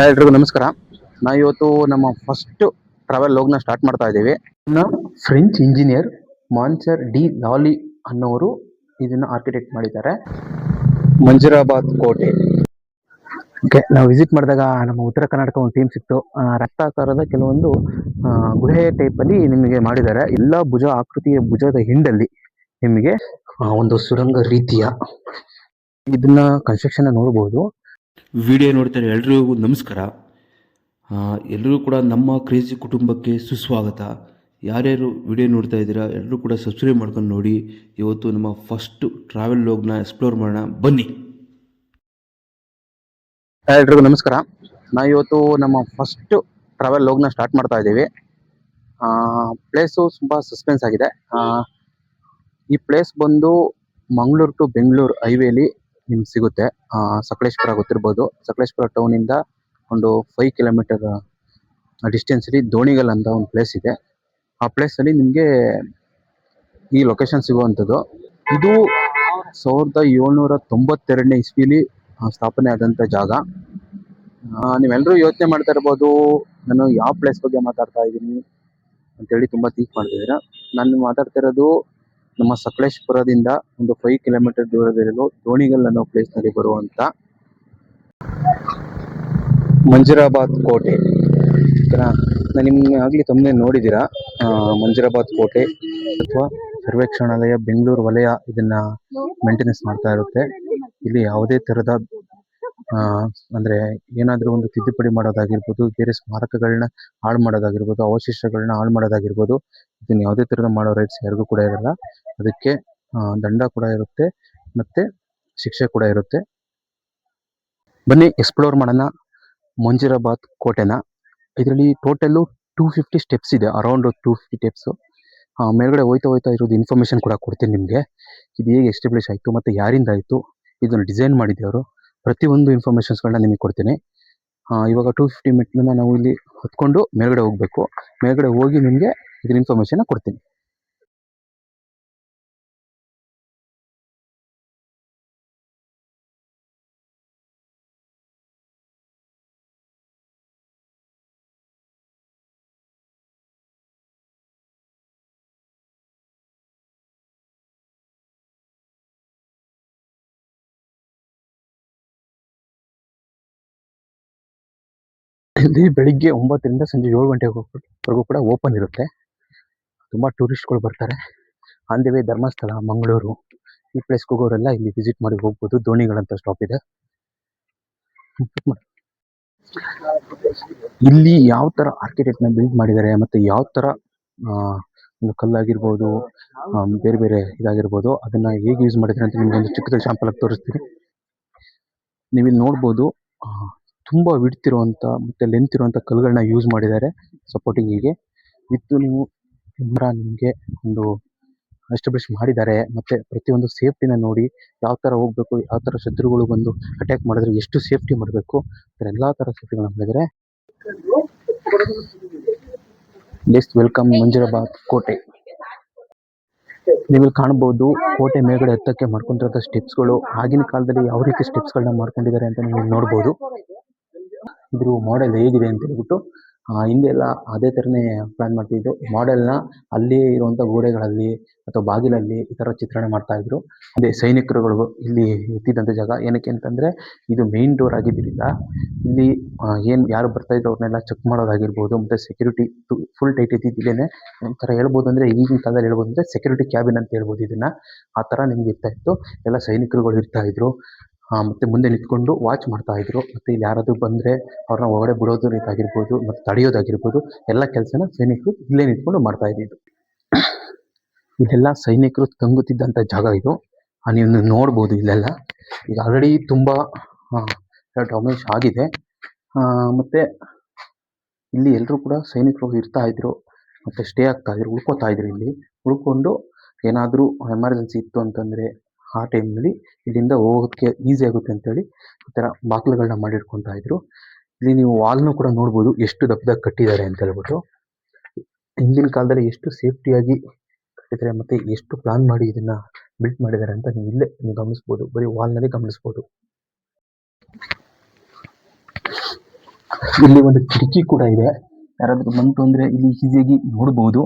ಎಲ್ರಿಗೂ ನಮಸ್ಕಾರ. ನಾ ಇವತ್ತು ನಮ್ಮ ಫಸ್ಟ್ ಟ್ರಾವೆಲ್ ಹೋಗ್ನ ಸ್ಟಾರ್ಟ್ ಮಾಡ್ತಾ ಇದ್ದೀವಿ. ಫ್ರೆಂಚ್ ಇಂಜಿನಿಯರ್ ಮಾನ್ಸರ್ ಡಿ ಲಾಲಿ ಅನ್ನೋರು ಇದನ್ನ ಆರ್ಕಿಟೆಕ್ಟ್ ಮಾಡಿದ್ದಾರೆ. ಮಂಜುರಾಬಾದ್ ಕೋಟೆ. ಓಕೆ ನಾವು ವಿಸಿಟ್ ಮಾಡಿದಾಗ ನಮ್ಮ ಉತ್ತರ ಕರ್ನಾಟಕ ಒಂದು ಟೀಮ್ ಸಿಕ್ತು. ರಕ್ತಾಕಾರದ ಕೆಲವೊಂದು ಗುಹೆ ಟೈಪಲ್ಲಿ ನಿಮಗೆ ಮಾಡಿದ್ದಾರೆ. ಎಲ್ಲ ಭುಜ, ಆಕೃತಿಯ ಭುಜದ ಹಿಂಡಲ್ಲಿ ನಿಮಗೆ ಒಂದು ಸುರಂಗ ರೀತಿಯ ಇದನ್ನ ಕನ್ಸ್ಟ್ರಕ್ಷನ್ ನೋಡಬಹುದು ವಿಡಿಯೋ ನೋಡ್ತಾರೆ ಎಲ್ರಿಗೂ ನಮಸ್ಕಾರ. ಎಲ್ಲರೂ ಕೂಡ ನಮ್ಮ ಕ್ರೇಜಿ ಕುಟುಂಬಕ್ಕೆ ಸುಸ್ವಾಗತ. ಯಾರ್ಯಾರು ವಿಡಿಯೋ ನೋಡ್ತಾ ಇದ್ದೀರಾ ಎಲ್ಲರೂ ಕೂಡ ಸಬ್ಸ್ಕ್ರೈಬ್ ಮಾಡ್ಕೊಂಡು ನೋಡಿ. ಇವತ್ತು ನಮ್ಮ ಫಸ್ಟ್ ಟ್ರಾವೆಲ್ ಲೋಗ್ನ ಎಕ್ಸ್ಪ್ಲೋರ್ ಮಾಡೋಣ. ಬನ್ನಿ. ಎಲ್ರಿಗೂ ನಮಸ್ಕಾರ. ನಾವು ಇವತ್ತು ನಮ್ಮ ಫಸ್ಟ್ ಟ್ರಾವೆಲ್ ಲೋಗ್ನ ಸ್ಟಾರ್ಟ್ ಮಾಡ್ತಾ ಇದ್ದೀವಿ. ಪ್ಲೇಸು ತುಂಬ ಸಸ್ಪೆನ್ಸ್ ಆಗಿದೆ. ಈ ಪ್ಲೇಸ್ ಬಂದು ಮಂಗಳೂರು ಟು ಬೆಂಗಳೂರು ಹೈವೇಲಿ ನಿಮ್ಗೆ ಸಿಗುತ್ತೆ. ಆ, ಗೊತ್ತಿರಬಹುದು ಗೊತ್ತಿರ್ಬೋದು. ಟೌನ್ ಇಂದ ಒಂದು ಫೈವ್ ಕಿಲೋಮೀಟರ್ ಡಿಸ್ಟೆನ್ಸ್ ಅಲ್ಲಿ ದೋಣಿಗಲ್ ಅಂತ ಒಂದು ಪ್ಲೇಸ್ ಇದೆ. ಆ ಪ್ಲೇಸಲ್ಲಿ ನಿಮಗೆ ಈ ಲೊಕೇಶನ್ ಸಿಗುವಂಥದ್ದು. ಇದು ಸಾವಿರದ ಏಳ್ನೂರ ತೊಂಬತ್ತೆರಡನೇ ಇಸ್ವಿಲಿ ಸ್ಥಾಪನೆ ಆದಂತ ಜಾಗ. ನೀವೆಲ್ಲರೂ ಯೋಚನೆ ಮಾಡ್ತಾ ಇರ್ಬೋದು. ನಾನು ಯಾವ ಪ್ಲೇಸ್ ಬಗ್ಗೆ ಮಾತಾಡ್ತಾ ಇದ್ದೀನಿ ಅಂತೇಳಿ ತುಂಬಾ ಥಿಂಕ್ ಮಾಡ್ತಿದ್ದೀರಾ ನಾನು ಮಾತಾಡ್ತಾ ಇರೋದು ನಮ್ಮ ಸಕಲೇಶ್ಪುರದಿಂದ ಒಂದು ಫೈವ್ ಕಿಲೋಮೀಟರ್ ದೂರದಲ್ಲಿರೋ ದೋಣಿಗಲ್ ಅನ್ನೋ ಪ್ಲೇಸ್ನಲ್ಲಿ ಬರುವಂಥ ಮಂಜುರಾಬಾದ್ ಕೋಟೆ. ನಾನು ನಿಮ್ಗೆ ಆಗಲಿ ತಮ್ಮನೆ ನೋಡಿದ್ದೀರಾ ಮಂಜುರಾಬಾದ್ ಕೋಟೆ ಅಥವಾ ಸರ್ವೇಕ್ಷಣಾಲಯ ಬೆಂಗಳೂರು ವಲಯ ಇದನ್ನ ಮೇಂಟೆನೆನ್ಸ್ ಮಾಡ್ತಾ ಇರುತ್ತೆ. ಇಲ್ಲಿ ಯಾವುದೇ ಥರದ ಅಂದ್ರೆ ಏನಾದರೂ ಒಂದು ತಿದ್ದುಪಡಿ ಮಾಡೋದಾಗಿರ್ಬೋದು, ಬೇರೆ ಸ್ಮಾರಕಗಳನ್ನ ಹಾಳು ಮಾಡೋದಾಗಿರ್ಬೋದು ಅವಶೇಷಗಳನ್ನ ಹಾಳು ಮಾಡೋದಾಗಿರ್ಬೋದು, ಇದನ್ನ ಯಾವುದೇ ಥರದ ಮಾಡೋ ರೈಟ್ಸ್ ಯಾರಿಗೂ ಕೂಡ ಇರಲ್ಲ. ಅದಕ್ಕೆ ದಂಡ ಕೂಡ ಇರುತ್ತೆ ಮತ್ತೆ ಶಿಕ್ಷೆ ಕೂಡ ಇರುತ್ತೆ. ಬನ್ನಿ ಎಕ್ಸ್ಪ್ಲೋರ್ ಮಾಡೋಣ ಮಂಜೀರಾಬಾದ್ ಕೋಟೆನ. ಇದರಲ್ಲಿ ಟೋಟಲ್ಲು ಟೂ ಫಿಫ್ಟಿ ಸ್ಟೆಪ್ಸ್ ಇದೆ ಅರೌಂಡ್ ಟೂ ಫಿಫ್ಟಿ ಸ್ಟೆಪ್ಸು ಮೇಲ್ಗಡೆ ಹೋಯ್ತಾ ಹೋಯ್ತಾ ಇರೋದು ಇನ್ಫಾರ್ಮೇಷನ್ ಕೂಡ ಕೊಡ್ತೀನಿ ನಿಮಗೆ. ಇದು ಹೇಗೆ ಎಸ್ಟಾಬ್ಲಿಷ್ ಆಯಿತು ಮತ್ತು ಯಾರಿಂದ ಆಯಿತು, ಇದನ್ನು ಡಿಸೈನ್ ಮಾಡಿದ್ದವರು ಪ್ರತಿಯೊಂದು ಇನ್ಫಾರ್ಮೇಷನ್ಸ್ಗಳನ್ನ ನಿಮಗೆ ಕೊಡ್ತೀನಿ. ಇವಾಗ ಟೂ ಫಿಫ್ಟಿ ಮೆಟ್ಲನ್ನ ನಾವು ಇಲ್ಲಿ ಹೊತ್ಕೊಂಡು ಮೇಲ್ಗಡೆ ಹೋಗಬೇಕು. ಮೇಲ್ಗಡೆ ಹೋಗಿ ನಿಮಗೆ ಇದ್ರ ಇನ್ಫಾರ್ಮೇಷನ್ನ ಕೊಡ್ತೀನಿ. ಇಲ್ಲಿ ಬೆಳಿಗ್ಗೆ ಒಂಬತ್ತರಿಂದ ಸಂಜೆ ಏಳು ಗಂಟೆವರೆಗೂ ಕೂಡ ಓಪನ್ ಇರುತ್ತೆ. ತುಂಬ ಟೂರಿಸ್ಟ್ಗಳು ಬರ್ತಾರೆ. On the way Dharmasthala, Mangaluru, ಈ ಪ್ಲೇಸ್ಗೆ ಹೋಗೋರೆಲ್ಲ ಇಲ್ಲಿ ವಿಸಿಟ್ ಮಾಡಿ ಹೋಗ್ಬೋದು. ದೋಣಿಗಳಂತ ಸ್ಟಾಪ್ ಇದೆ. ಇಲ್ಲಿ ಯಾವ ಥರ ಆರ್ಕಿಟೆಕ್ಟ್ನ ಬಿಲ್ಡ್ ಮಾಡಿದ್ದಾರೆ ಮತ್ತು ಯಾವ ಥರ ಒಂದು ಕಲ್ಲಾಗಿರ್ಬೋದು ಬೇರೆ ಬೇರೆ ಇದಾಗಿರ್ಬೋದು, ಅದನ್ನ ಹೇಗೆ ಯೂಸ್ ಮಾಡಿದ್ದಾರೆ ಅಂತ ನಿಮ್ಗೆ ಒಂದು ಚಿಕ್ಕದ ಶಾಂಪಲ್ ಆಗಿ ತೋರಿಸ್ತೀನಿ. ನೀವು ಇಲ್ಲಿ ನೋಡ್ಬೋದು ತುಂಬಾ ವಿಡ್ತ್ ಇರುವಂಥ ಮತ್ತೆ ಲೆಂತ್ ಇರುವಂತ ಕಲ್ಲುಗಳನ್ನ ಯೂಸ್ ಮಾಡಿದ್ದಾರೆ ಸಪೋರ್ಟಿಂಗಿಗೆ ವಿತ್ತು ನೀವು ಕ್ಯಾಮ್ರಾ ನಿಮಗೆ ಒಂದು ಎಸ್ಟಾಬ್ಲಿಷ್ ಮಾಡಿದ್ದಾರೆ ಮತ್ತೆ ಪ್ರತಿಯೊಂದು ಸೇಫ್ಟಿನ ನೋಡಿ ಯಾವ ತರ ಹೋಗ್ಬೇಕು, ಯಾವ ತರ ಶತ್ರುಗಳು ಬಂದು ಅಟ್ಯಾಕ್ ಮಾಡಿದ್ರೆ ಎಷ್ಟು ಸೇಫ್ಟಿ ಮಾಡಬೇಕು ಎಲ್ಲಾ ತರ ಸೇಫ್ಟಿಗಳನ್ನ ಮಾಡಿದ್ದಾರೆ. ಲೆಸ್ಟ್ ವೆಲ್ಕಮ್ ಮಂಜುರಾಬಾದ್ ಕೋಟೆ. ನೀವು ಕಾಣಬಹುದು ಕೋಟೆ ಮೇಲ್ಗಡೆ ಹತ್ತಕ್ಕೆ ಮಾಡ್ಕೊಂಡಿರೋ ಸ್ಟೆಪ್ಸ್ಗಳು ಆಗಿನ ಕಾಲದಲ್ಲಿ ಯಾವ ರೀತಿ ಸ್ಟೆಪ್ಸ್ಗಳನ್ನ ಮಾಡ್ಕೊಂಡಿದ್ದಾರೆ ಅಂತ ನೀವು ನೋಡಬಹುದು ಇದ್ರ ಮಾಡೆಲ್ ಹೇಗಿದೆ ಅಂತ ಹೇಳ್ಬಿಟ್ಟು ಹಿಂದೆ ಎಲ್ಲ ಅದೇ ಥರನೇ ಪ್ಲಾನ್ ಮಾಡ್ತಿದ್ರು. ಮಾಡೆಲ್ನ ಅಲ್ಲಿ ಇರುವಂಥ ಗೋಡೆಗಳಲ್ಲಿ ಅಥವಾ ಬಾಗಿಲಲ್ಲಿ ಈ ಥರ ಚಿತ್ರಣೆ ಮಾಡ್ತಾ ಇದ್ರು. ಅದೇ ಸೈನಿಕರುಗಳು ಇಲ್ಲಿ ಎತ್ತಿದಂಥ ಜಾಗ. ಏನಕ್ಕೆ ಅಂತಂದ್ರೆ ಇದು ಮೇನ್ ಡೋರ್ ಆಗಿದ್ದರಿಂದ ಇಲ್ಲಿ ಏನು ಯಾರು ಬರ್ತಾ ಇದ್ರು ಅವ್ರನ್ನೆಲ್ಲ ಚೆಕ್ ಮಾಡೋದಾಗಿರ್ಬೋದು ಮತ್ತೆ ಸೆಕ್ಯೂರಿಟಿ ಫುಲ್ ಟೈಟ್ ಇದ್ದಿದ್ದೇನೆ ಒಂಥರ ಹೇಳ್ಬೋದು ಅಂದ್ರೆ ಈಗಿನ ಕಾಲದಲ್ಲಿ ಹೇಳ್ಬೋದು ಅಂದ್ರೆ ಸೆಕ್ಯೂರಿಟಿ ಕ್ಯಾಬಿನ್ ಅಂತ ಹೇಳ್ಬೋದು ಇದನ್ನ. ಆ ಥರ ನಿಮ್ಗೆ ಇರ್ತಾ ಇತ್ತು. ಎಲ್ಲ ಸೈನಿಕರುಗಳು ಇರ್ತಾ ಆ, ಮತ್ತೆ ಮುಂದೆ ನಿಂತ್ಕೊಂಡು ವಾಚ್ ಮಾಡ್ತಾ ಇದ್ರು. ಮತ್ತೆ ಇಲ್ಲಿ ಯಾರಾದ್ರೂ ಬಂದ್ರೆ ಅವ್ರನ್ನ ಒಳಗಡೆ ಬಿಡೋದು ಆಗಿರ್ಬೋದು ಮತ್ತೆ ತಡೆಯೋದಾಗಿರ್ಬೋದು, ಎಲ್ಲ ಕೆಲಸನ ಸೈನಿಕರು ಇಲ್ಲೇ ನಿಂತ್ಕೊಂಡು ಮಾಡ್ತಾ ಇದ್ದಿದ್ದು. ಇಲ್ಲೆಲ್ಲ ಸೈನಿಕರು ತಂಗುತ್ತಿದ್ದಂಥ ಜಾಗ ಇದು. ನೀವು ನೋಡ್ಬೋದು ಇಲ್ಲೆಲ್ಲ. ಈಗ ಆಲ್ರೆಡಿ ತುಂಬಾ ಡಾಮೇಜ್ ಆಗಿದೆ. ಮತ್ತೆ ಇಲ್ಲಿ ಎಲ್ಲರೂ ಕೂಡ ಸೈನಿಕರು ಇರ್ತಾ ಇದ್ರು. ಮತ್ತೆ ಸ್ಟೇ ಆಗ್ತಾ ಇದ್ರು, ಉಳ್ಕೋತಾ ಇದ್ರು ಇಲ್ಲಿ. ಉಳ್ಕೊಂಡು ಏನಾದರೂ ಎಮರ್ಜೆನ್ಸಿ ಇತ್ತು ಅಂತಂದ್ರೆ ಆ ಟೈಮ್ನಲ್ಲಿ ಇಲ್ಲಿಂದ ಹೋಗೋದಕ್ಕೆ ಈಸಿ ಆಗುತ್ತೆ ಅಂತೇಳಿ ಈ ಥರ ಬಾಗಿಲುಗಳನ್ನ ಮಾಡಿಟ್ಕೊತಾ ಇದ್ರು. ಇಲ್ಲಿ ನೀವು ವಾಲ್ನು ಕೂಡ ನೋಡ್ಬೋದು ಎಷ್ಟು ದಪ್ಪದಾಗಿ ಕಟ್ಟಿದ್ದಾರೆ ಅಂತ ಹೇಳ್ಬಿಟ್ಟು. ಹಿಂದಿನ ಕಾಲದಲ್ಲಿ ಎಷ್ಟು ಸೇಫ್ಟಿಯಾಗಿ ಕಟ್ಟಿದ್ದಾರೆ ಮತ್ತೆ ಎಷ್ಟು ಪ್ಲಾನ್ ಮಾಡಿ ಇದನ್ನ ಬಿಲ್ಟ್ ಮಾಡಿದ್ದಾರೆ ಅಂತ ನೀವು ಇಲ್ಲೇ ನೀವು ಗಮನಿಸ್ಬೋದು, ಬರೀ ವಾಲ್ನಲ್ಲಿ ಗಮನಿಸ್ಬೋದು. ಇಲ್ಲಿ ಒಂದು ಕಿಟಕಿ ಕೂಡ ಇದೆ. ಯಾರಾದ್ರೂ ಬಂತು ಅಂದ್ರೆ ಇಲ್ಲಿ ಈಸಿಯಾಗಿ ನೋಡಬಹುದು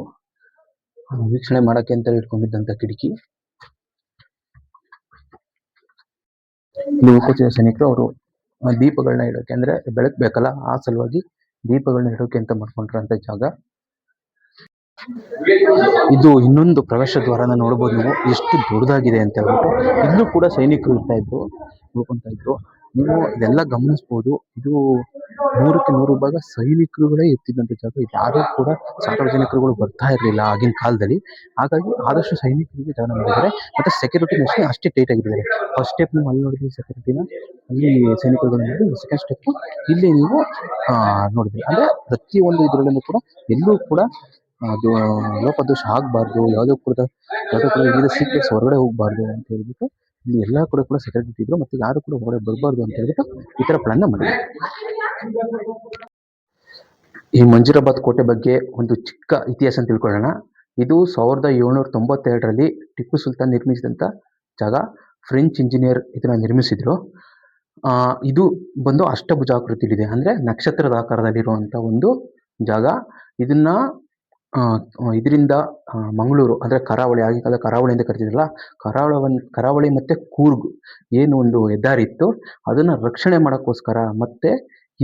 ವೀಕ್ಷಣೆ ಮಾಡಕ್ಕೆ ಅಂತ ಇಟ್ಕೊಂಡಿದ್ದಂತ ಕಿಟಕಿ. ಇಲ್ಲಿ ಸೈನಿಕರು ಅವರು ದೀಪಗಳನ್ನ ಇಡೋಕೆ ಅಂದ್ರೆ ಬೆಳಕು ಬೇಕಲ್ಲ ಆ ಸಲುವಾಗಿ ದೀಪಗಳನ್ನ ಇಡೋಕೆ ಅಂತ ಮಾಡ್ಕೊಂಡಿರೋಂಥ ಜಾಗ. ಇದು ಇನ್ನೊಂದು ಪ್ರವೇಶ ದ್ವಾರನ ನೋಡಬಹುದು ನೀವು. ಎಷ್ಟು ದೊಡ್ಡದಾಗಿದೆ ಅಂತ ಹೇಳ್ಬಿಟ್ಟು, ಇಲ್ಲೂ ಕೂಡ ಸೈನಿಕರು ಇರ್ತಾ ಇದ್ರು ನೋಡ್ಕೊಂತ ಇದ್ರು. ನೀವು ಇದೆಲ್ಲ ಗಮನಿಸಬಹುದು ಇದು ನೂರಕ್ಕೆ ನೂರು ಭಾಗ ಸೈನಿಕರುಗಳೇ ಇರ್ತಿದ್ದಂತ ಜಾಗ. ಯಾರು ಕೂಡ ಸಾರ್ವಜನಿಕರುಗಳು ಬರ್ತಾ ಇರಲಿಲ್ಲ ಆಗಿನ ಕಾಲದಲ್ಲಿ. ಹಾಗಾಗಿ ಆದಷ್ಟು ಸೈನಿಕರಿಗೆ ಜಾಗ ಮಾಡಿದ್ದಾರೆ. ಮತ್ತೆ ಸೆಕ್ಯೂರಿಟಿ ಅಷ್ಟೇ ಅಷ್ಟೇ ಟೈಟ್ ಆಗಿದ್ದಾರೆ. ಫಸ್ಟ್ ಸ್ಟೆಪ್ ನೀವು ಅಲ್ಲಿ ನೋಡಿದ್ರಿ ಸೆಕ್ಯೂರಿಟಿನ ಅಲ್ಲಿ ಸೈನಿಕರುಗಳು ನೋಡಿ ಸೆಕೆಂಡ್ ಸ್ಟೆಪ್ ಇಲ್ಲಿ ನೀವು ನೋಡಿದ್ರಿ. ಅಂದ್ರೆ ಪ್ರತಿಯೊಂದು ಇದರಲ್ಲೂ ಕೂಡ ಎಲ್ಲೂ ಕೂಡ ಅದು ಲೋಪದೋಷ ಆಗಬಾರ್ದು. ಯಾವುದೋ ಕೂಡ ಯಾವುದೋ ಕೂಡ ಇಲ್ಲಿ ಸೀಕ್ರೆಟ್ಸ್ ಹೊರಗಡೆ ಹೋಗಬಾರ್ದು ಅಂತ ಹೇಳ್ಬಿಟ್ಟು ಇಲ್ಲಿ ಎಲ್ಲ ಕಡೆ ಕೂಡ ಸೆಕ್ಯೂರಿಟಿ ಇಟ್ಟಿದ್ರು ಮತ್ತೆ ಯಾರು ಕೂಡ ಹೊರಗಡೆ ಬರಬಾರ್ದು ಅಂತ ಹೇಳ್ಬಿಟ್ಟು ಈ ತರ ಪ್ಲಾನ್ ಮಾಡಿದ್ರು. ಈ ಮಂಜುರಾಬಾದ್ ಕೋಟೆ ಬಗ್ಗೆ ಒಂದು ಚಿಕ್ಕ ಇತಿಹಾಸ ಅಂತ ತಿಳ್ಕೊಳ್ಳೋಣ. ಇದು ಸಾವಿರದ ಏಳ್ನೂರ ತೊಂಬತ್ತೆರಡರಲ್ಲಿ ಟಿಪ್ಪು ಸುಲ್ತಾನ್ ನಿರ್ಮಿಸಿದಂಥ ಜಾಗ. ಫ್ರೆಂಚ್ ಇಂಜಿನಿಯರ್ ಇದನ್ನ ನಿರ್ಮಿಸಿದ್ರು. ಇದು ಬಂದು ಅಷ್ಟಭುಜಾಕೃತಿಲಿದೆ ಅಂದ್ರೆ ನಕ್ಷತ್ರದ ಆಕಾರದಲ್ಲಿರುವಂತ ಒಂದು ಜಾಗ. ಇದನ್ನ ಇದರಿಂದ ಮಂಗಳೂರು, ಅಂದ್ರೆ ಕರಾವಳಿ, ಆಗಿನ ಕಾಲ ಕರಾವಳಿ ಅಂತ ಕರಿತಿದ್ರಲ್ಲ ಕರಾವಳಿ ಕರಾವಳಿ ಮತ್ತೆ ಕೂರ್ಗ್, ಏನು ಒಂದು ಹೆದ್ದಾರಿ ಇತ್ತು, ಅದನ್ನ ರಕ್ಷಣೆ ಮಾಡೋಕ್ಕೋಸ್ಕರ ಮತ್ತೆ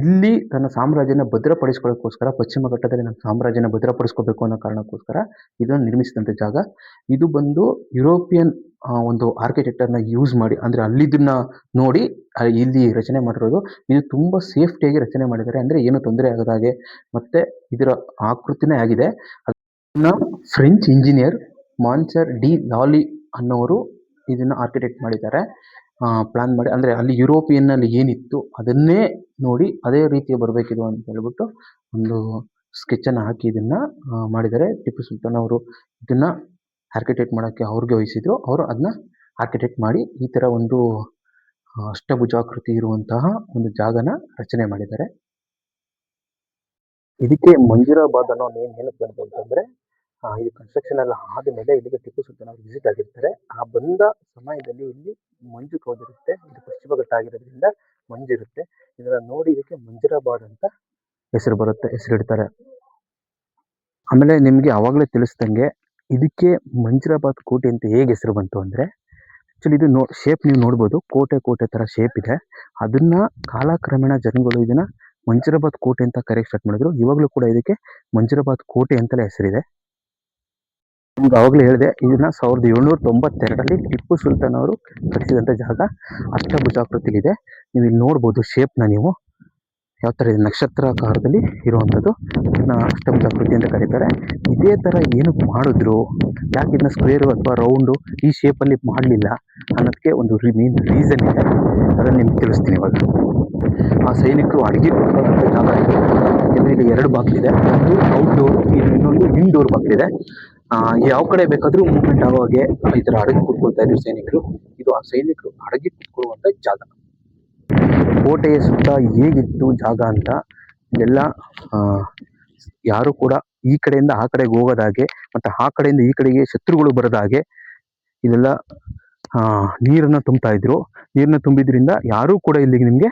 ಇಲ್ಲಿ ತನ್ನ ಸಾಮ್ರಾಜ್ಯನ ಭದ್ರಪಡಿಸ್ಕೊಳ್ಳೋಕ್ಕೋಸ್ಕರ, ಪಶ್ಚಿಮ ಘಟ್ಟದಲ್ಲಿ ನಮ್ಮ ಸಾಮ್ರಾಜ್ಯನ ಭದ್ರಪಡಿಸ್ಕೋಬೇಕು ಅನ್ನೋ ಕಾರಣಕ್ಕೋಸ್ಕರ ಇದನ್ನು ನಿರ್ಮಿಸಿದಂಥ ಜಾಗ. ಇದು ಬಂದು ಯುರೋಪಿಯನ್ ಒಂದು ಆರ್ಕಿಟೆಕ್ಟರ್ನ ಯೂಸ್ ಮಾಡಿ, ಅಂದರೆ ಅಲ್ಲಿದ್ದನ್ನ ನೋಡಿ ಇಲ್ಲಿ ರಚನೆ ಮಾಡಿರೋದು. ಇದು ತುಂಬ ಸೇಫ್ಟಿಯಾಗಿ ರಚನೆ ಮಾಡಿದ್ದಾರೆ. ಅಂದರೆ ಏನು ತೊಂದರೆ ಆಗದ ಹಾಗೆ, ಮತ್ತೆ ಇದರ ಆಕೃತಿನೇ ಆಗಿದೆ. ಅದನ್ನು ಫ್ರೆಂಚ್ ಇಂಜಿನಿಯರ್ ಮಾನ್ಸರ್ ಡಿ ಲಾಲಿ ಅನ್ನೋರು ಇದನ್ನ ಆರ್ಕಿಟೆಕ್ಟ್ ಮಾಡಿದ್ದಾರೆ. ಪ್ಲಾನ್ ಮಾಡಿ, ಅಂದ್ರೆ ಅಲ್ಲಿ ಯುರೋಪಿಯನ್ ಅಲ್ಲಿ ಏನಿತ್ತು ಅದನ್ನೇ ನೋಡಿ ಅದೇ ರೀತಿ ಬರಬೇಕಿದು ಅಂತ ಹೇಳ್ಬಿಟ್ಟು ಒಂದು ಸ್ಕೆಚ್ ಅನ್ನ ಹಾಕಿ ಇದನ್ನ ಮಾಡಿದರೆ ಟಿಪ್ಪು ಸುಲ್ತಾನ್ ಅವರು ಇದನ್ನ ಆರ್ಕಿಟೆಕ್ಟ್ ಮಾಡೋಕ್ಕೆ ಅವ್ರಿಗೆ ವಹಿಸಿದ್ರು. ಅವರು ಅದನ್ನ ಆರ್ಕಿಟೆಕ್ಟ್ ಮಾಡಿ ಈ ತರ ಒಂದು ಅಷ್ಟಭುಜಾಕೃತಿ ಇರುವಂತಹ ಒಂದು ಜಾಗನ ರಚನೆ ಮಾಡಿದ್ದಾರೆ. ಇದಕ್ಕೆ ಮಂಜುರಾಬಾದ್ ಅನ್ನೋ ನೇಮ್ ಏನಕ್ಕೆ ಬಂತು ಅಂತಂದ್ರೆ ಇದು ಕನ್ಸ್ಟ್ರಕ್ಷನ್ ಎಲ್ಲ ಆದಮೇಲೆ ಇಲ್ಲಿಗೆ ಟಿಪ್ಪು ಸುಲ್ತಾನ್ ಅವರು ವಿಸಿಟ್ ಆಗಿರ್ತಾರೆ. ಆ ಬಂದ ಸಮಯದಲ್ಲಿ ಇಲ್ಲಿ ಮಂಜು ಕವಿದಿರುತ್ತೆ ಇದು ಪಶ್ಚಿಮ ಘಟ್ಟ ಆಗಿರೋದ್ರಿಂದ ಮಂಜು ಇರುತ್ತೆ. ಇದನ್ನ ನೋಡಿ ಇದಕ್ಕೆ ಮಂಜುರಾಬಾದ್ ಅಂತ ಹೆಸರು ಬರುತ್ತೆ ಹೆಸರಿಡ್ತಾರೆ ಆಮೇಲೆ ನಿಮ್ಗೆ ಅವಾಗಲೇ ತಿಳಿಸ್ದಂಗೆ ಇದಕ್ಕೆ ಮಂಜುರಾಬಾದ್ ಕೋಟೆ ಅಂತ ಹೇಗೆ ಹೆಸರು ಬಂತು ಅಂದ್ರೆ ಆಕ್ಚುಲಿ ಇದು ನೋ ಶೇಪ್ ನೀವು ನೋಡ್ಬೋದು. ಕೋಟೆ ಕೋಟೆ ತರ ಶೇಪ್ ಇದೆ. ಅದನ್ನ ಕಾಲಕ್ರಮೇಣ ಜನಗಳು ಇದನ್ನ ಮಂಜುರಾಬಾದ್ ಕೋಟೆ ಅಂತ ಕರೆಯಕ್ಕೆ ಸ್ಟಾರ್ಟ್ ಮಾಡಿದ್ರು. ಇವಾಗಲೂ ಕೂಡ ಇದಕ್ಕೆ ಮಂಜುರಾಬಾದ್ ಕೋಟೆ ಅಂತಲೇ ಹೆಸರಿದೆ. ನಿಮ್ಗೆ ಆವಾಗಲೇ ಹೇಳಿದೆ ಇದನ್ನ ಸಾವಿರದ ಏಳ್ನೂರ ತೊಂಬತ್ತೆರಡರಲ್ಲಿ ಟಿಪ್ಪು ಸುಲ್ತಾನ್ ಅವರು ಕಟ್ಟಿಸಿದಂಥ ಜಾಗ ಅಷ್ಟಭುಜಾಕೃತಿಲಿದೆ ನೀವು ಇಲ್ಲಿ ನೋಡ್ಬೋದು ಶೇಪ್ನ ನೀವು. ಯಾವ ಥರ ಇದೆ? ನಕ್ಷತ್ರಾಕಾರದಲ್ಲಿ ಇರುವಂಥದ್ದು ಇದನ್ನ ಅಷ್ಟಭುಜಾಕೃತಿ ಅಂತ ಕರೀತಾರೆ. ಇದೇ ಥರ ಏನಕ್ಕೆ ಮಾಡಿದ್ರು? ಯಾಕೆ ಇದನ್ನ ಸ್ಕ್ವೇರು ಅಥವಾ ರೌಂಡು ಈ ಶೇಪಲ್ಲಿ ಮಾಡಲಿಲ್ಲ ಅನ್ನೋದಕ್ಕೆ ಒಂದು ಮೇನ್ ರೀಸನ್ ಇದೆ. ಅದನ್ನು ನಿಮ್ಗೆ ತಿಳಿಸ್ತೀನಿ ಇವಾಗ. ಆ ಸೈನಿಕರು ಅಡುಗೆ ಕೊಡ್ಕೊಳ್ಳೋಂಥ ಜಾಗ ಇದೆ. ಇಲ್ಲಿ ಎರಡು ಬಾಗಿಲಿದೆ ಒಂದು ಔಟ್ಡೋರ್ ಇನ್ನೊಂದು ಇಂಡೋರ್ ಆ, ಯಾವ ಕಡೆ ಬೇಕಾದ್ರೂ ಮೂವ್ಮೆಂಟ್ ಆಗೋ ಈ ತರ ಅಡಗಿ ಕೂತ್ಕೊಳ್ತಾ ಇದ್ರು ಸೈನಿಕರು. ಇದು ಆ ಸೈನಿಕರು ಅಡಗಿ ಕೂತ್ಕೊಳ್ಳುವಂತ ಜಾಗ. ಕೋಟೆಯ ಸುತ್ತ ಹೇಗಿತ್ತು ಜಾಗ ಅಂತ ಆ, ಯಾರು ಕೂಡ ಈ ಕಡೆಯಿಂದ ಆ ಕಡೆಗೆ ಹೋಗೋದಾಗೆ ಮತ್ತೆ ಆ ಕಡೆಯಿಂದ ಈ ಕಡೆಗೆ ಶತ್ರುಗಳು ಬರದ ಹಾಗೆ ಇದೆಲ್ಲ ನೀರನ್ನ ತುಂಬ್ತಾ ಇದ್ರು. ನೀರನ್ನ ತುಂಬಿದ್ರಿಂದ ಯಾರೂ ಕೂಡ ಇಲ್ಲಿಗೆ ನಿಮ್ಗೆ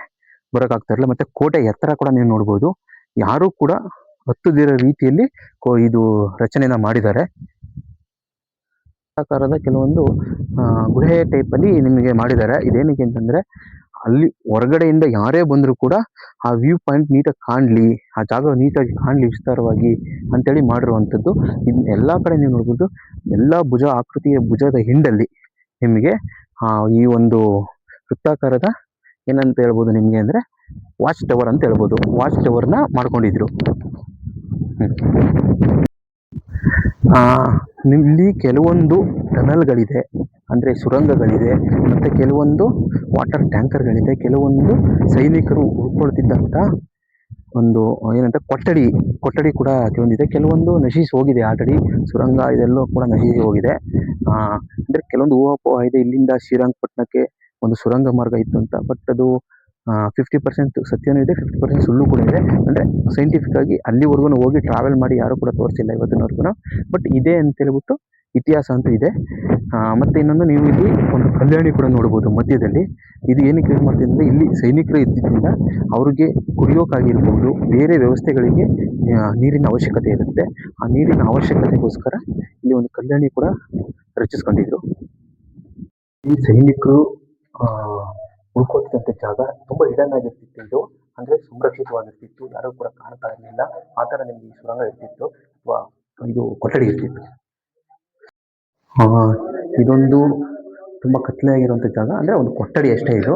ಬರೋಕ್ಕಾಗ್ತಾ ಇರಲಿಲ್ಲ. ಮತ್ತೆ ಕೋಟೆ ಎತ್ತರ ಕೂಡ ನೀವು ನೋಡ್ಬೋದು. ಯಾರು ಕೂಡ ಹತ್ತದಿರೋ ರೀತಿಯಲ್ಲಿ ಇದು ರಚನೆಯನ್ನ ಮಾಡಿದ್ದಾರೆ. ಆಕಾರದ ಕೆಲವೊಂದು ಗುಹೆ ಟೈಪ್ ಅಲ್ಲಿ ನಿಮಗೆ ಮಾಡಿದ್ದಾರೆ. ಇದೇನಕ್ಕೆ ಅಂತಂದ್ರೆ, ಅಲ್ಲಿ ಹೊರಗಡೆಯಿಂದ ಯಾರೇ ಬಂದರೂ ಕೂಡ ಆ ವ್ಯೂ ಪಾಯಿಂಟ್ ನೀಟಾಗಿ ಕಾಣಲಿ, ಆ ಜಾಗ ನೀಟಾಗಿ ಕಾಣಲಿ, ವಿಸ್ತಾರವಾಗಿ ಅಂತೇಳಿ ಮಾಡಿರುವಂಥದ್ದು. ಇನ್ನು ಎಲ್ಲ ಕಡೆ ನೀವು ನೋಡ್ಬೋದು, ಎಲ್ಲ ಭುಜ, ಆಕೃತಿಯ ಭುಜದ ಹಿಂಡಲ್ಲಿ ನಿಮಗೆ ಈ ಒಂದು ವೃತ್ತಾಕಾರದ ಏನಂತ ಹೇಳ್ಬೋದು ನಿಮಗೆ ಅಂದರೆ ವಾಚ್ ಟವರ್ ಅಂತ ಹೇಳ್ಬೋದು. ವಾಚ್ ಟವರ್ನ ಮಾಡ್ಕೊಂಡಿದ್ರು. ಇಲ್ಲಿ ಕೆಲವೊಂದು ಟನಲ್ಗಳಿದೆ, ಅಂದ್ರೆ ಸುರಂಗಗಳಿದೆ, ಮತ್ತೆ ಕೆಲವೊಂದು ವಾಟರ್ ಟ್ಯಾಂಕರ್ಗಳಿದೆ, ಕೆಲವೊಂದು ಸೈನಿಕರು ಉಳ್ಕೊಳ್ತಿದ್ದಂತ ಒಂದು, ಏನಂತ, ಕೊಠಡಿ ಕೊಠಡಿ ಕೂಡ ಕೆಲವೊಂದಿದೆ. ಕೆಲವೊಂದು ನಶಿಸಿ ಹೋಗಿದೆ ಆಲ್ರೆಡಿ, ಸುರಂಗ ಇದೆಲ್ಲೋ ಕೂಡ ನಶಿಸಿ ಹೋಗಿದೆ. ಅಂದ್ರೆ ಕೆಲವೊಂದು ಊಹಾಪೋಹ ಇದೆ, ಇಲ್ಲಿಂದ ಶ್ರೀರಂಗಪಟ್ಟಣಕ್ಕೆ ಒಂದು ಸುರಂಗ ಮಾರ್ಗ ಇತ್ತು ಅಂತ. ಬಟ್ ಅದು ಫಿಫ್ಟಿ ಪರ್ಸೆಂಟ್ ಸತ್ಯನೂ ಇದೆ ಫಿಫ್ಟಿ ಪರ್ಸೆಂಟ್ ಸುಳ್ಳು ಕೂಡ ಇದೆ. ಅಂದರೆ ಸೈಂಟಿಫಿಕ್ ಆಗಿ ಅಲ್ಲಿವರೆಗೂ ಹೋಗಿ ಟ್ರಾವೆಲ್ ಮಾಡಿ ಯಾರೂ ಕೂಡ ತೋರಿಸಿಲ್ಲ ಇವತ್ತಿನವರೆಗೂ. ಬಟ್ ಇದೆ ಅಂತ ಹೇಳ್ಬಿಟ್ಟು ಇತಿಹಾಸ ಅಂತೂ ಇದೆ. ಮತ್ತು ಇನ್ನೊಂದು ನೀವು ಇಲ್ಲಿ ಒಂದು ಕಲ್ಯಾಣಿ ಕೂಡ ನೋಡ್ಬೋದು ಮಧ್ಯದಲ್ಲಿ. ಇದು ಏನಕ್ಕೆ ಯೂಸ್ ಮಾಡ್ತೀನಿ ಅಂದರೆ ಇಲ್ಲಿ ಸೈನಿಕರು ಇದ್ದಿದ್ದರಿಂದ ಅವ್ರಿಗೆ ಕುಡಿಯೋಕ್ಕಾಗಿರ್ಬೋದು ಬೇರೆ ವ್ಯವಸ್ಥೆಗಳಿಗೆ ನೀರಿನ ಅವಶ್ಯಕತೆ ಇರುತ್ತೆ. ಆ ನೀರಿನ ಅವಶ್ಯಕತೆಗೋಸ್ಕರ ಇಲ್ಲಿ ಒಂದು ಕಲ್ಯಾಣಿ ಕೂಡ ರಚಿಸ್ಕೊಂಡಿದ್ರು. ಈ ಸೈನಿಕರು ಉಳ್ಕೊತಿದ್ದಂಥ ಜಾಗ ತುಂಬಾ ಹಿಡನ್ ಆಗಿರ್ತಿತ್ತು ಇದು. ಅಂದ್ರೆ ಸಂರಕ್ಷಿತವಾಗಿರ್ತಿತ್ತು. ಯಾರೂ ಕೂಡ ಕಾಣ್ತಾ ಇರಲಿಲ್ಲ. ಆ ಥರ ನಿಮ್ಗೆ ಈ ಸುರಂಗ ಇರ್ತಿತ್ತು. ಅಥವಾ ಇದು ಕೊಠಡಿ ಇರ್ತಿತ್ತು. ಇದೊಂದು ತುಂಬಾ ಕತ್ಲೆ ಆಗಿರುವಂಥ ಜಾಗ. ಅಂದ್ರೆ ಒಂದು ಕೊಠಡಿ ಅಷ್ಟೇ ಇದು.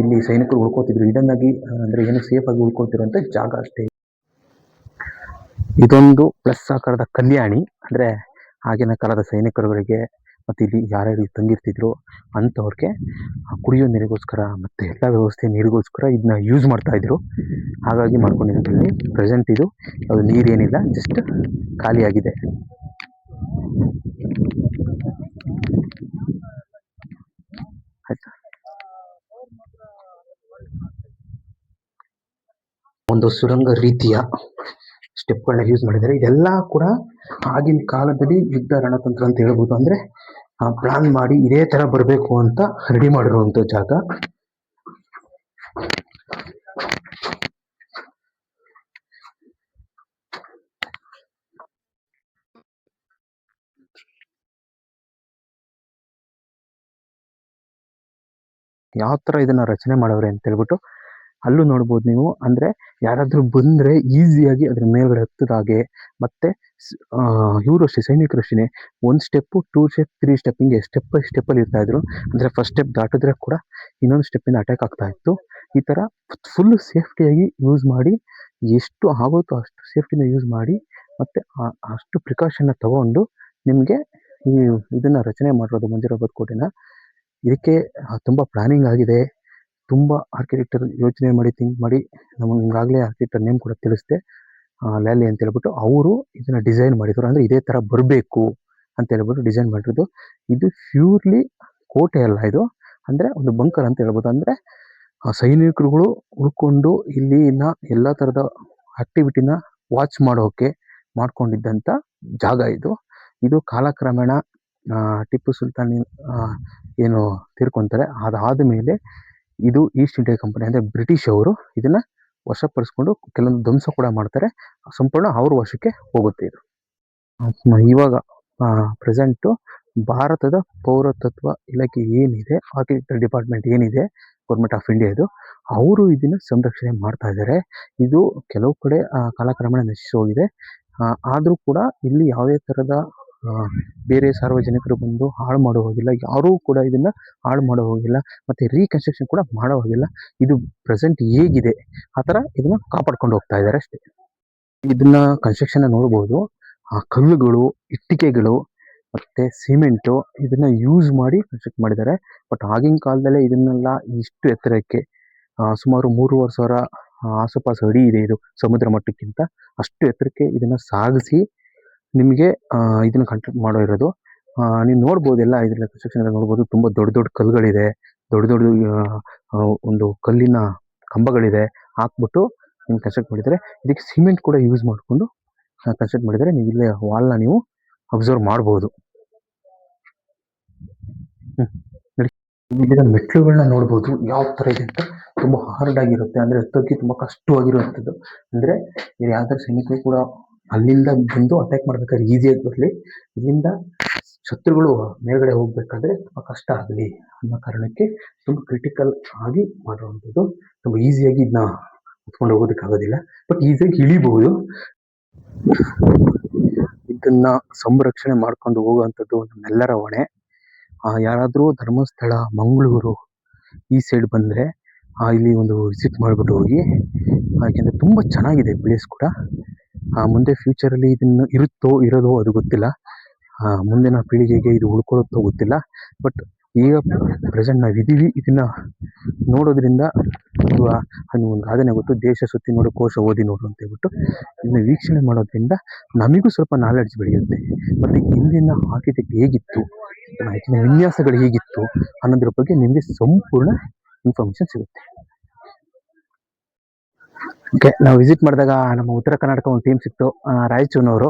ಇಲ್ಲಿ ಸೈನಿಕರು ಉಳ್ಕೋತಿದ್ರು. ಹಿಡನ್ ಆಗಿ ಅಂದ್ರೆ ಏನು ಸೇಫ್ ಆಗಿ ಉಳ್ಕೊತಿರುವಂಥ ಜಾಗ ಅಷ್ಟೇ. ಇದೊಂದು ಪ್ಲಸ್ ಆಕಾರದ ಕಲ್ಯಾಣಿ. ಅಂದ್ರೆ ಆಗಿನ ಕಾಲದ ಸೈನಿಕರುಗಳಿಗೆ ಮತ್ತೆ ಇಲ್ಲಿ ಯಾರ್ಯಾರು ಇಲ್ಲಿ ತಂಗಿರ್ತಿದ್ರು ಅಂಥವ್ರಿಗೆ ಕುಡಿಯೋ ನೀರಿಗೋಸ್ಕರ ಮತ್ತೆ ಎಲ್ಲ ವ್ಯವಸ್ಥೆ ನೀರಿಗೋಸ್ಕರ ಇದನ್ನ ಯೂಸ್ ಮಾಡ್ತಾ ಇದ್ರು. ಹಾಗಾಗಿ ಮಾಡ್ಕೊಂಡಿದ್ದೀನಿ ಪ್ರೆಸೆಂಟ್ ಇದು. ಅದು ನೀರೇನಿಲ್ಲ ಜಸ್ಟ್ ಖಾಲಿಯಾಗಿದೆ. ಒಂದು ಸುರಂಗ ರೀತಿಯ ಸ್ಟೆಪ್ಗಳನ್ನ ಯೂಸ್ ಮಾಡಿದ್ದಾರೆ. ಇದೆಲ್ಲ ಕೂಡ ಆಗಿನ ಕಾಲದಲ್ಲಿ ಯುದ್ಧ ರಣತಂತ್ರ ಅಂತ ಹೇಳ್ಬೋದು ಅಂದ್ರೆ ಪ್ಲಾನ್ ಮಾಡಿ ಇದೇ ತರ ಬರಬೇಕು ಅಂತ ರೆಡಿ ಮಾಡಿರುವಂಥ ಜಾಗ. ಯಾವ ತರ ಇದನ್ನ ರಚನೆ ಮಾಡವ್ರೆ ಅಂತ ಹೇಳ್ಬಿಟ್ಟು ಅಲ್ಲೂ ನೋಡ್ಬೋದು ನೀವು. ಅಂದರೆ ಯಾರಾದರೂ ಬಂದರೆ ಈಸಿಯಾಗಿ ಅದ್ರ ಮೇಲ್ಗಡೆ ಹತ್ತದ ಹಾಗೆ. ಮತ್ತೆ ಇವರು ಅಷ್ಟೇ, ಸೈನಿಕರು ಒಂದು step two step three step ಹಿಂಗೆ ಸ್ಟೆಪ್ ಬೈ ಸ್ಟೆಪ್ಪಲ್ಲಿ ಇರ್ತಾ ಇದ್ರು. ಅಂದರೆ ಫಸ್ಟ್ ಸ್ಟೆಪ್ ದಾಟಿದ್ರೆ ಕೂಡ ಇನ್ನೊಂದು ಸ್ಟೆಪ್ಪಿಂದ ಅಟ್ಯಾಕ್ ಆಗ್ತಾ ಇತ್ತು. ಈ ಥರ ಫುಲ್ ಸೇಫ್ಟಿಯಾಗಿ ಯೂಸ್ ಮಾಡಿ, ಎಷ್ಟು ಆಗುತ್ತೋ ಅಷ್ಟು ಸೇಫ್ಟಿನ ಯೂಸ್ ಮಾಡಿ, ಮತ್ತು ಅಷ್ಟು ಪ್ರಿಕಾಷನ್ನ ತಗೊಂಡು ನಿಮಗೆ ಈ ಇದನ್ನು ರಚನೆ ಮಾಡಿರೋದು ಮಂಜುರಾಬಾದ್ ಕೋಟೆನ ಇದಕ್ಕೆ ತುಂಬಾ ಪ್ಲಾನಿಂಗ್ ಆಗಿದೆ. ತುಂಬಾ ಆರ್ಕಿಟೆಕ್ಟರ್ ಯೋಚನೆ ಮಾಡಿ ಥಿಂಕ್ ಮಾಡಿ, ನಮಗೆ ಈಗಾಗಲೇ ಆರ್ಕಿಟೆಕ್ಟರ್ ನೇಮ್ ಕೂಡ ತಿಳಿಸ್ದೆ. ಲ್ಯಾಲಿ ಅಂತ ಹೇಳ್ಬಿಟ್ಟು ಅವರು ಇದನ್ನ ಡಿಸೈನ್ ಮಾಡಿದ್ರು. ಅಂದ್ರೆ ಇದೇ ತರ ಬರಬೇಕು ಅಂತ ಹೇಳ್ಬಿಟ್ಟು ಡಿಸೈನ್ ಮಾಡಿರೋದು. ಇದು ಪ್ಯೂರ್ಲಿ ಕೋಟೆ ಅಲ್ಲ ಇದು. ಅಂದ್ರೆ ಒಂದು ಬಂಕರ್ ಅಂತ ಹೇಳ್ಬೋದು. ಅಂದ್ರೆ ಸೈನಿಕರುಗಳು ಉಳ್ಕೊಂಡು ಇಲ್ಲಿನ ಎಲ್ಲಾ ತರದ ಆಕ್ಟಿವಿಟಿನ ವಾಚ್ ಮಾಡೋಕೆ ಮಾಡ್ಕೊಂಡಿದ್ದಂತ ಜಾಗ ಇದು. ಇದು ಕಾಲಕ್ರಮೇಣ ಟಿಪ್ಪು ಸುಲ್ತಾನ್ ಏನು ತೀರ್ಕೊಂತಾರೆ. ಅದಾದ ಮೇಲೆ ಇದು ಈಸ್ಟ್ ಇಂಡಿಯಾ ಕಂಪನಿ ಅಂದರೆ ಬ್ರಿಟಿಷ್ ಅವರು ಇದನ್ನ ವಶಪಡಿಸ್ಕೊಂಡು ಕೆಲವೊಂದು ಧ್ವಂಸ ಕೂಡ ಮಾಡ್ತಾರೆ. ಸಂಪೂರ್ಣ ಅವ್ರ ವಶಕ್ಕೆ ಹೋಗುತ್ತೆ ಇದು. ಇವಾಗ ಪ್ರೆಸೆಂಟು ಭಾರತದ ಪೌರತತ್ವ ಇಲಾಖೆ ಏನಿದೆ ಆರ್ಕಿಟೆಕ್ಚರ್ ಡಿಪಾರ್ಟ್ಮೆಂಟ್ ಏನಿದೆ ಗೌರ್ಮೆಂಟ್ ಆಫ್ ಇಂಡಿಯಾದು ಅವರು ಇದನ್ನು ಸಂರಕ್ಷಣೆ ಮಾಡ್ತಾ ಇದ್ದಾರೆ. ಇದು ಕೆಲವು ಕಡೆ ಕಾಲಕ್ರಮೇಣ ನಶಿಸಿ ಹೋಗಿದೆ. ಆದರೂ ಕೂಡ ಇಲ್ಲಿ ಯಾವುದೇ ತರದ ಆ, ಬೇರೆ ಸಾರ್ವಜನಿಕರು ಬಂದು ಹಾಳು ಮಾಡೋ ಹೋಗಿಲ್ಲ. ಯಾರೂ ಕೂಡ ಇದನ್ನು ಹಾಳು ಮಾಡೋ ಹೋಗಿಲ್ಲ. ಮತ್ತು ರೀಕನ್ಸ್ಟ್ರಕ್ಷನ್ ಕೂಡ ಮಾಡೋ ಹೋಗಿಲ್ಲ. ಇದು ಪ್ರೆಸೆಂಟ್ ಹೇಗಿದೆ. ಆ ಥರ ಇದನ್ನು ಕಾಪಾಡ್ಕೊಂಡು ಹೋಗ್ತಾ ಇದ್ದಾರೆ ಅಷ್ಟೇ. ಇದನ್ನು ಕನ್ಸ್ಟ್ರಕ್ಷನ್ ನೋಡ್ಬೋದು. ಆ ಕಲ್ಲುಗಳು, ಇಟ್ಟಿಗೆಗಳು, ಮತ್ತು ಸಿಮೆಂಟು ಇದನ್ನು ಯೂಸ್ ಮಾಡಿ ಕನ್ಸ್ಟ್ರಕ್ಟ್ ಮಾಡಿದ್ದಾರೆ. ಬಟ್ ಆಗಿನ ಕಾಲದಲ್ಲೇ ಇದನ್ನೆಲ್ಲ ಇಷ್ಟು ಎತ್ತರಕ್ಕೆ ಸುಮಾರು ಮೂರುವರೆ ಸಾವಿರ ಆಸುಪಾಸು ಅಡಿ ಇದೆ ಇದು ಸಮುದ್ರ ಮಟ್ಟಕ್ಕಿಂತ. ಅಷ್ಟು ಎತ್ತರಕ್ಕೆ ಇದನ್ನು ಸಾಗಿಸಿ ನಿಮಗೆ ಇದನ್ನ ಕನ್ಸ್ಟ್ರಕ್ಟ್ ಮಾಡೋ ಇರೋದು. ನೀವು ನೋಡ್ಬೋದು ಎಲ್ಲ ಇದರಲ್ಲಿ ಕನ್ಸ್ಟ್ರಕ್ಷನ್ ಎಲ್ಲ ನೋಡ್ಬೋದು. ತುಂಬಾ ದೊಡ್ಡ ದೊಡ್ಡ ಕಲ್ಲುಗಳಿದೆ. ದೊಡ್ಡ ದೊಡ್ಡ ಒಂದು ಕಲ್ಲಿನ ಕಂಬಗಳಿದೆ. ಹಾಕ್ಬಿಟ್ಟು ನೀವು ಕನ್ಸ್ಟ್ರಕ್ಟ್ ಮಾಡಿದರೆ ಇದಕ್ಕೆ ಸಿಮೆಂಟ್ ಕೂಡ ಯೂಸ್ ಮಾಡಿಕೊಂಡು ಕನ್ಸ್ಟ್ರಕ್ಟ್ ಮಾಡಿದರೆ ನೀವು ಇಲ್ಲೇ ವಾಲ್ನ ನೀವು ಅಬ್ಸರ್ವ್ ಮಾಡ್ಬೋದು. ಇಲ್ಲಿನ ಮೆಟ್ಲುಗಳನ್ನ ನೋಡ್ಬೋದು. ಯಾವ ತರ ಇದೆ ಅಂತ ತುಂಬಾ ಹಾರ್ಡ್ ಆಗಿರುತ್ತೆ. ಅಂದ್ರೆ ಹತ್ತೋಕೆ ತುಂಬಾ ಕಷ್ಟವಾಗಿರುವಂಥದ್ದು. ಅಂದ್ರೆ ಇಲ್ಲಿ ಯಾವ್ದಾದ್ರು ಸೈನಿಕರು ಕೂಡ ಅಲ್ಲಿಂದ ಬಂದು ಅಟ್ಯಾಕ್ ಮಾಡ್ಬೇಕಾದ್ರೆ ಈಸಿಯಾಗಿ ಬರಲಿ. ಇಲ್ಲಿಂದ ಶತ್ರುಗಳು ಮೇಲ್ಗಡೆ ಹೋಗ್ಬೇಕಾದ್ರೆ ತುಂಬಾ ಕಷ್ಟ ಆಗಲಿ ಅನ್ನೋ ಕಾರಣಕ್ಕೆ ತುಂಬಾ ಕ್ರಿಟಿಕಲ್ ಆಗಿ ಮಾಡುವಂಥದ್ದು ತುಂಬಾ ಈಸಿಯಾಗಿ ಇದನ್ನ ಹೊತ್ಕೊಂಡು ಹೋಗೋದಕ್ಕಾಗೋದಿಲ್ಲ ಬಟ್ ಈಸಿಯಾಗಿ ಇಳಿಬಹುದು. ಇದನ್ನ ಸಂರಕ್ಷಣೆ ಮಾಡ್ಕೊಂಡು ಹೋಗುವಂಥದ್ದು ನಮ್ಮೆಲ್ಲರ ಹೊಣೆ. ಯಾರಾದ್ರೂ ಧರ್ಮಸ್ಥಳ, ಮಂಗಳೂರು ಈ ಸೈಡ್ ಬಂದ್ರೆ ಇಲ್ಲಿ ಒಂದು ವಿಸಿಟ್ ಮಾಡಿಬಿಟ್ಟು ಹೋಗಿ ಯಾಕೆಂದರೆ ತುಂಬಾ ಚೆನ್ನಾಗಿದೆ ಪ್ಲೇಸ್ ಕೂಡ. ಮುಂದೆ ಫ್ಯೂಚರ್ ಅಲ್ಲಿ ಇದನ್ನ ಇರುತ್ತೋ, ಇರೋದೋ ಅದು ಗೊತ್ತಿಲ್ಲ. ಮುಂದಿನ ಪೀಳಿಗೆಗೆ ಇದು ಉಳ್ಕೊಳ್ಳುತ್ತೋ ಗೊತ್ತಿಲ್ಲ. ಬಟ್ ಈಗ ಪ್ರೆಸೆಂಟ್ ನಾವು ಇದೀವಿ ಇದನ್ನ ನೋಡೋದ್ರಿಂದ ಅಥವಾ ಅದು ಒಂದು ಗಾದೆನೇ ಗೊತ್ತು ದೇಶ ಸುತ್ತಿ ನೋಡು, ಕೋಶ ಓದಿ ನೋಡು ಅಂತ ಹೇಳ್ಬಿಟ್ಟು ಇದನ್ನ ವೀಕ್ಷಣೆ ಮಾಡೋದ್ರಿಂದ ನಮಗೂ ಸ್ವಲ್ಪ ನಾಲೆಡ್ಜ್ ಬೆಳೆಯುತ್ತೆ. ಮತ್ತೆ ಹಿಂದಿನ ಆರ್ಕಿಟೆಕ್ಟ್ ಹೇಗಿತ್ತು ವಿನ್ಯಾಸಗಳು ಹೇಗಿತ್ತು ಅನ್ನೋದ್ರ ಬಗ್ಗೆ ನಿಮಗೆ ಸಂಪೂರ್ಣ ಇನ್ಫಾರ್ಮೇಶನ್ ಸಿಗುತ್ತೆ. ಓಕೆ ನಾವು ವಿಸಿಟ್ ಮಾಡಿದಾಗ ನಮ್ಮ ಉತ್ತರ ಕರ್ನಾಟಕ ಒಂದು ಟೀಮ್ ಸಿಕ್ತು. ರಾಯಚೂರಿನವರು.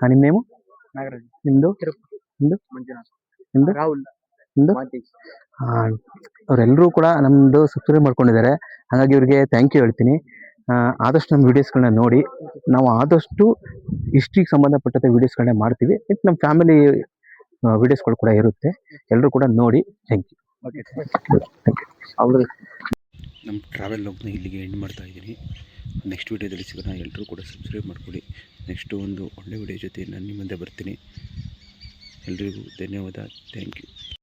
ನಿಮ್ ನಿಮ್ಮ ನೇಮು ನಾಗರಾಜ್. ನಿಮ್ಮದು ನಿಮ್ದು? ಮಂಜುನಾಥ್. ನಿಮ್ದು? ರಾಹುಲ್. ಅವರೆಲ್ಲರೂ ಕೂಡ ನಮ್ಮದು ಸಬ್ಸ್ಕ್ರೈಬ್ ಮಾಡ್ಕೊಂಡಿದ್ದಾರೆ. ಹಾಗಾಗಿ ಇವ್ರಿಗೆ ಥ್ಯಾಂಕ್ ಯು ಹೇಳ್ತೀನಿ. ಆದಷ್ಟು ನಮ್ಮ ವೀಡಿಯೋಸ್ಗಳನ್ನ ನೋಡಿ. ನಾವು ಆದಷ್ಟು ಹಿಸ್ಟ್ರಿಗೆ ಸಂಬಂಧಪಟ್ಟಂಥ ವೀಡಿಯೋಸ್ಗಳನ್ನ ಮಾಡ್ತೀವಿ. ಮತ್ತು ನಮ್ಮ ಫ್ಯಾಮಿಲಿ ವೀಡಿಯೋಸ್ಗಳು ಕೂಡ ಇರುತ್ತೆ. ಎಲ್ಲರೂ ಕೂಡ ನೋಡಿ. ಥ್ಯಾಂಕ್ ಯು ಓಕೆ ಅವರು ನಮ್ಮ ಟ್ರಾವೆಲ್ ಹೋಗ್ನ ಇಲ್ಲಿಗೆ ಎಂಡ್ ಮಾಡ್ತಾ ಇದ್ದೀನಿ. ನೆಕ್ಸ್ಟ್ ವೀಡಿಯೋದಲ್ಲಿ ಸಿಗೋಣ ಎಲ್ಲರೂ ಕೂಡ ಸಬ್ಸ್ಕ್ರೈಬ್ ಮಾಡ್ಕೊಳ್ಳಿ ನೆಕ್ಸ್ಟು ಒಂದು ಒಳ್ಳೆ ವಿಡಿಯೋ ಜೊತೆ ನಾನು ನಿಮ್ಮ ಮುಂದೆ ಬರ್ತೀನಿ. ಎಲ್ರಿಗೂ ಧನ್ಯವಾದ. Thank you